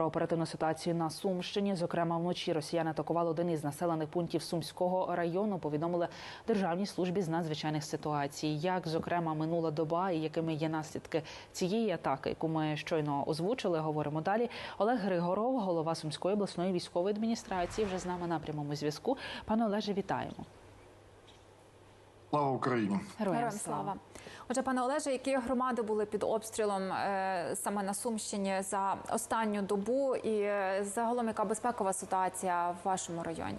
Про оперативну ситуацію на Сумщині, зокрема вночі, росіяни атакували один із населених пунктів Сумського району. Повідомили державній службі з надзвичайних ситуацій. Як зокрема минула доба і якими є наслідки цієї атаки, яку ми щойно озвучили, говоримо далі. Олег Григоров, голова Сумської обласної військової адміністрації, вже з нами на прямому зв'язку. Пане Олеже, вітаємо. Слава Україні! Героям Героям слава. Отже, пане Олеже, які громади були під обстрілом е, саме на Сумщині за останню добу, і е, загалом яка безпекова ситуація в вашому районі?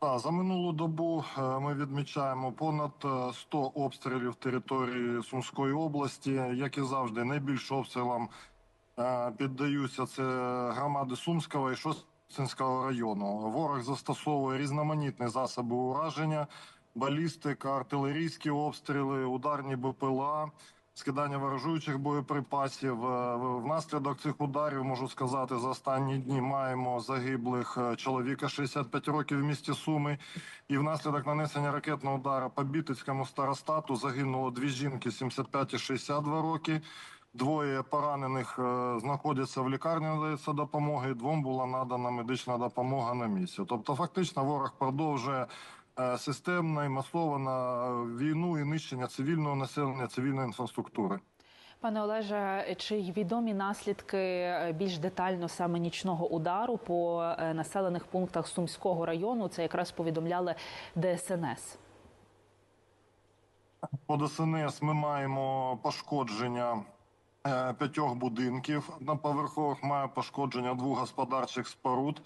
А, за минулу добу е, ми відмічаємо понад е, 100 обстрілів території Сумської області. Як і завжди, найбільше обстрілам піддаються це громади Сумського і Шостинського району. Ворог застосовує різноманітні засоби ураження, балістика, артилерійські обстріли, ударні БПЛА. Скидання ворожуючих боєприпасів Е, внаслідок цих ударів можу сказати, за останні дні маємо загиблих е, чоловіка 65 років в місті Суми. І внаслідок нанесення ракетного удара по Бітицькому старостату загинуло дві жінки 75 і 62 роки. Двоє поранених е, знаходяться в лікарні, надається допомоги. Двом була надана медична допомога на місці. Тобто, фактично, ворог продовжує е, системно і масово на війну і нищення цивільного населення, цивільної інфраструктури. Пане Олеже, чи відомі наслідки е, більш детально саме нічного удару по е, населених пунктах Сумського району? Це якраз повідомляли ДСНС. По ДСНС ми маємо пошкодження е, п'ятьох будинків на поверхових, має пошкодження двох господарчих споруд.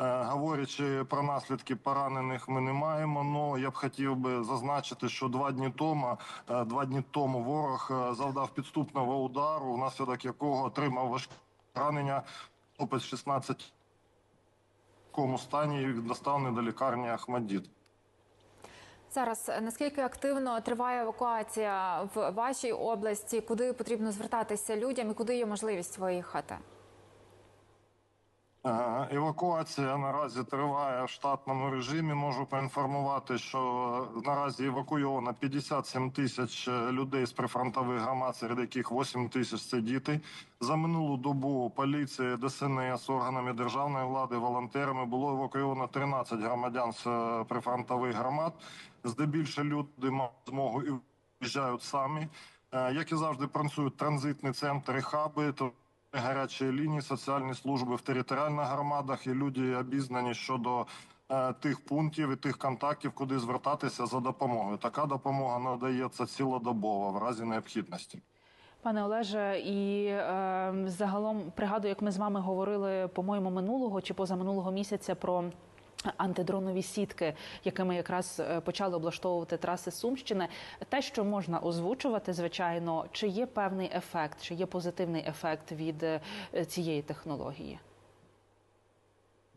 Е, Говорячи про наслідки поранених, ми не маємо. але я б хотів би зазначити, що два дні тому е, два дні тому ворог е, завдав підступного удару, внаслідок якого отримав важке поранення. Хлопець 16 в такому стані і доставлений до лікарні Ахмадіт. Зараз е, наскільки активно триває евакуація в вашій області? Куди потрібно звертатися людям і куди є можливість виїхати? Е, Евакуація наразі триває в штатному режимі. Можу поінформувати, що наразі евакуйовано 57 тисяч людей з прифронтових громад, серед яких 8 тисяч це діти. За минулу добу поліція, ДСНС, органами державної влади, волонтерами було евакуйовано 13 громадян з е, прифронтових громад. Здебільшого люди мають змогу і виїжджають самі. Е, Як і завжди, працюють транзитні центри, хаби. То гарячі лінії, соціальні служби в територіальних громадах, і люди обізнані щодо е, тих пунктів і тих контактів, куди звертатися за допомогою. Така допомога надається цілодобово в разі необхідності. Пане Олеже, і е, загалом пригадую, як ми з вами говорили, по-моєму, минулого чи позаминулого місяця про. Антидронові сітки, якими якраз е, почали облаштовувати траси Сумщини, те, що можна озвучувати, звичайно, чи є певний ефект, чи є позитивний ефект від е, цієї технології?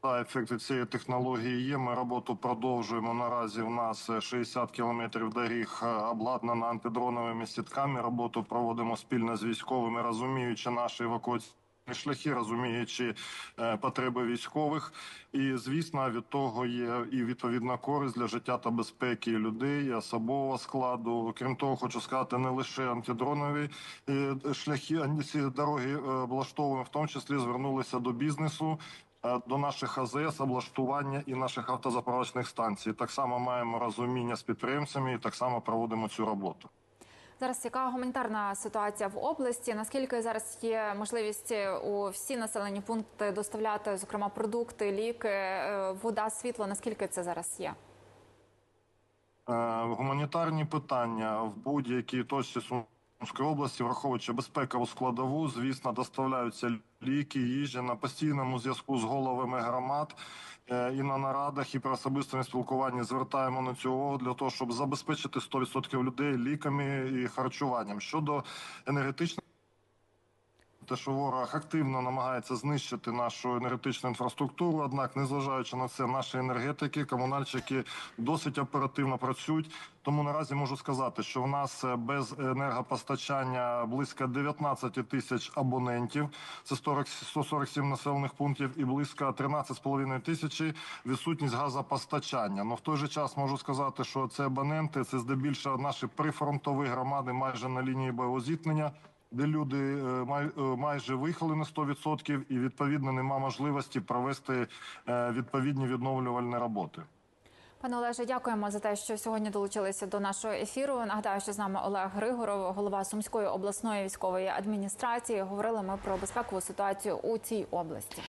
Да, ефекти цієї технології є. Ми роботу продовжуємо. Наразі в нас 60 кілометрів доріг е, обладнано антидроновими сітками. Роботу проводимо спільно з військовими, розуміючи наші евакуаційні шляхи, розуміючи е, потреби військових. І звісно, від того є і відповідна користь для життя та безпеки людей, особового складу. Крім того, хочу сказати, не лише антидронові е, шляхи, ці дороги е, облаштовуємо, в тому числі звернулися до бізнесу. До наших АЗС, облаштування і наших автозаправочних станцій так само маємо розуміння з підприємцями, і так само проводимо цю роботу. Зараз яка гуманітарна ситуація в області? Наскільки зараз є можливість у всі населені пункти доставляти, зокрема, продукти, ліки, е, вода, світло? Наскільки це зараз є? Е, Гуманітарні питання в будь-якій точці Сумської області, враховуючи безпекову складову, звісно, доставляються ліки, їжі на постійному зв'язку з головами громад. е, І на нарадах, і при особистому спілкуванні звертаємо на цю увагу для того, щоб забезпечити 100% людей ліками і харчуванням щодо енергетичної. Те, що ворог активно намагається знищити нашу енергетичну інфраструктуру, однак, незважаючи на це, наші енергетики, комунальщики досить оперативно працюють. Тому наразі можу сказати, що в нас е, без енергопостачання близько 19 тисяч абонентів, це 40, 147 населених пунктів, і близько 13,5 тисячі відсутність газопостачання. Ну в той же час можу сказати, що це абоненти, це здебільшого наші прифронтові громади, майже на лінії бойового зіткнення. Де люди е, е, майже виїхали на 100% і відповідно нема можливості провести е, відповідні відновлювальні роботи. Пане Олеже, дякуємо за те, що сьогодні долучилися до нашого ефіру. Нагадаю, що з нами Олег Григоров, голова Сумської обласної військової адміністрації. Говорили ми про безпекову ситуацію у цій області.